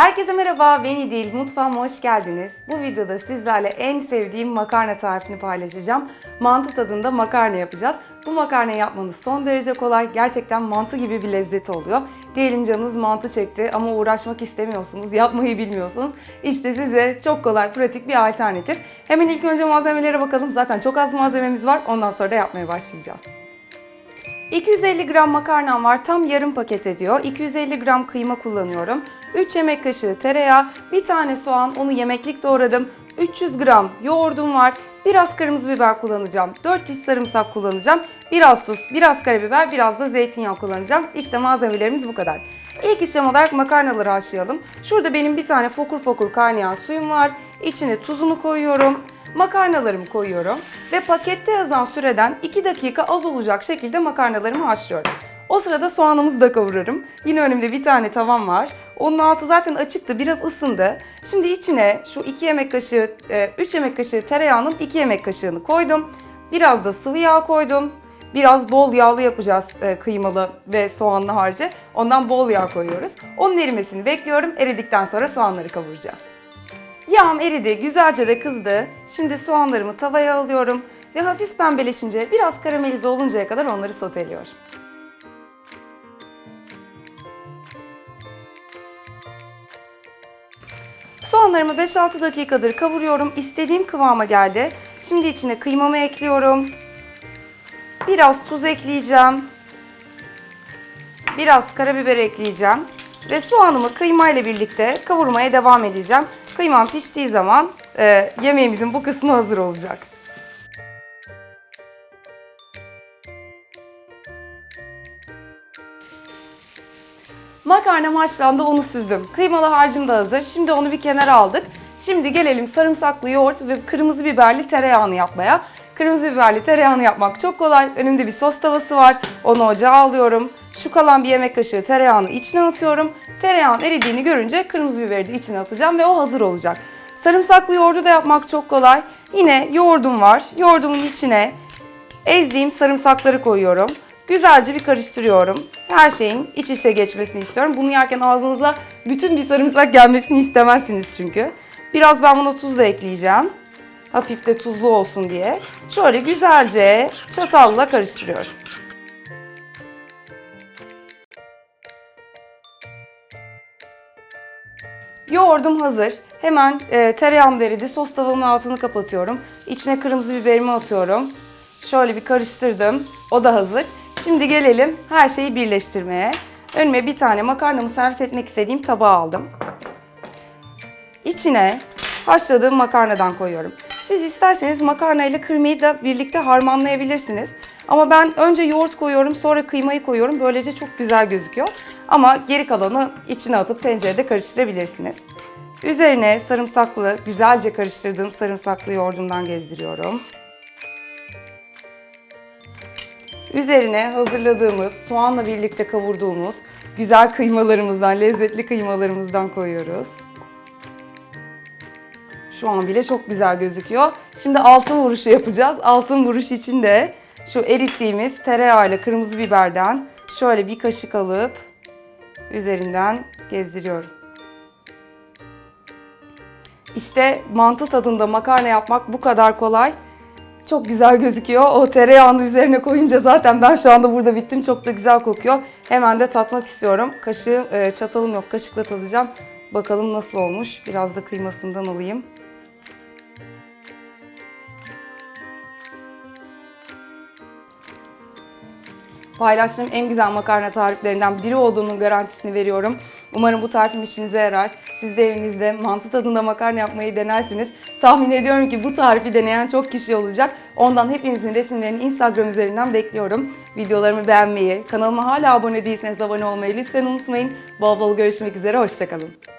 Herkese merhaba, ben İdil. Mutfağıma hoş geldiniz. Bu videoda sizlerle en sevdiğim makarna tarifini paylaşacağım. Mantı tadında makarna yapacağız. Bu makarnayı yapmanız son derece kolay. Gerçekten mantı gibi bir lezzeti oluyor. Diyelim canınız mantı çekti ama uğraşmak istemiyorsunuz, yapmayı bilmiyorsunuz. İşte size çok kolay, pratik bir alternatif. Hemen ilk önce malzemelere bakalım. Zaten çok az malzememiz var. Ondan sonra da yapmaya başlayacağız. 250 gram makarnam var. Tam yarım paket ediyor. 250 gram kıyma kullanıyorum. 3 yemek kaşığı tereyağı, bir tane soğan, onu yemeklik doğradım. 300 gram yoğurdum var. Biraz kırmızı biber kullanacağım. 4 diş sarımsak kullanacağım. Biraz tuz, biraz karabiber, biraz da zeytinyağı kullanacağım. İşte malzemelerimiz bu kadar. İlk işlem olarak makarnaları haşlayalım. Şurada benim bir tane fokur fokur kaynayan suyum var. İçine tuzunu koyuyorum. Makarnalarımı koyuyorum ve pakette yazan süreden 2 dakika az olacak şekilde makarnalarımı haşlıyorum. O sırada soğanımızı da kavururum. Yine önümde bir tane tavam var. Onun altı zaten açıktı, biraz ısındı. Şimdi içine şu 2 yemek kaşığı, 3 yemek kaşığı tereyağının 2 yemek kaşığını koydum. Biraz da sıvı yağ koydum. Biraz bol yağlı yapacağız e, kıymalı ve soğanlı harcı. Ondan bol yağ koyuyoruz. Onun erimesini bekliyorum. Eridikten sonra soğanları kavuracağız. Yağım eridi, güzelce de kızdı. Şimdi soğanlarımı tavaya alıyorum ve hafif pembeleşince biraz karamelize oluncaya kadar onları soteliyorum. Soğanlarımı 5-6 dakikadır kavuruyorum. İstediğim kıvama geldi. Şimdi içine kıymamı ekliyorum. Biraz tuz ekleyeceğim. Biraz karabiber ekleyeceğim. Ve soğanımı kıymayla birlikte kavurmaya devam edeceğim. Kıymam piştiği zaman e, yemeğimizin bu kısmı hazır olacak. Makarnam haşlandı, onu süzdüm. Kıymalı harcım da hazır. Şimdi onu bir kenara aldık. Şimdi gelelim sarımsaklı yoğurt ve kırmızı biberli tereyağını yapmaya. Kırmızı biberli tereyağını yapmak çok kolay. Önümde bir sos tavası var. Onu ocağa alıyorum. Şu kalan bir yemek kaşığı tereyağını içine atıyorum. Tereyağın eridiğini görünce kırmızı biberi de içine atacağım ve o hazır olacak. Sarımsaklı yoğurdu da yapmak çok kolay. Yine yoğurdum var. Yoğurdumun içine ezdiğim sarımsakları koyuyorum. Güzelce bir karıştırıyorum. Her şeyin iç içe geçmesini istiyorum. Bunu yerken ağzınıza bütün bir sarımsak gelmesini istemezsiniz çünkü. Biraz ben buna tuz da ekleyeceğim. Hafif de tuzlu olsun diye. Şöyle güzelce çatalla karıştırıyorum. Yoğurdum hazır. Hemen e, tereyağım eridi. Sos tavamın altını kapatıyorum. İçine kırmızı biberimi atıyorum. Şöyle bir karıştırdım. O da hazır. Şimdi gelelim her şeyi birleştirmeye. Önüme bir tane makarnamı servis etmek istediğim tabağı aldım. İçine haşladığım makarnadan koyuyorum. Siz isterseniz makarna ile kıymayı da birlikte harmanlayabilirsiniz. Ama ben önce yoğurt koyuyorum sonra kıymayı koyuyorum. Böylece çok güzel gözüküyor. Ama geri kalanı içine atıp tencerede karıştırabilirsiniz. Üzerine sarımsaklı, güzelce karıştırdığım sarımsaklı yoğurdumdan gezdiriyorum. Üzerine hazırladığımız, soğanla birlikte kavurduğumuz güzel kıymalarımızdan, lezzetli kıymalarımızdan koyuyoruz. Şu an bile çok güzel gözüküyor. Şimdi altın vuruşu yapacağız. Altın vuruş için de şu erittiğimiz tereyağı ile kırmızı biberden şöyle bir kaşık alıp üzerinden gezdiriyorum. İşte mantı tadında makarna yapmak bu kadar kolay. Çok güzel gözüküyor. O tereyağını üzerine koyunca zaten ben şu anda burada bittim. Çok da güzel kokuyor. Hemen de tatmak istiyorum. Kaşığı, e, çatalım yok. Kaşıkla tadacağım. Bakalım nasıl olmuş. Biraz da kıymasından alayım. Paylaştığım en güzel makarna tariflerinden biri olduğunun garantisini veriyorum. Umarım bu tarifim işinize yarar. Siz de evinizde mantı tadında makarna yapmayı denersiniz. Tahmin ediyorum ki bu tarifi deneyen çok kişi olacak. Ondan hepinizin resimlerini Instagram üzerinden bekliyorum. Videolarımı beğenmeyi, kanalıma hala abone değilseniz abone olmayı lütfen unutmayın. Bol bol görüşmek üzere, hoşçakalın.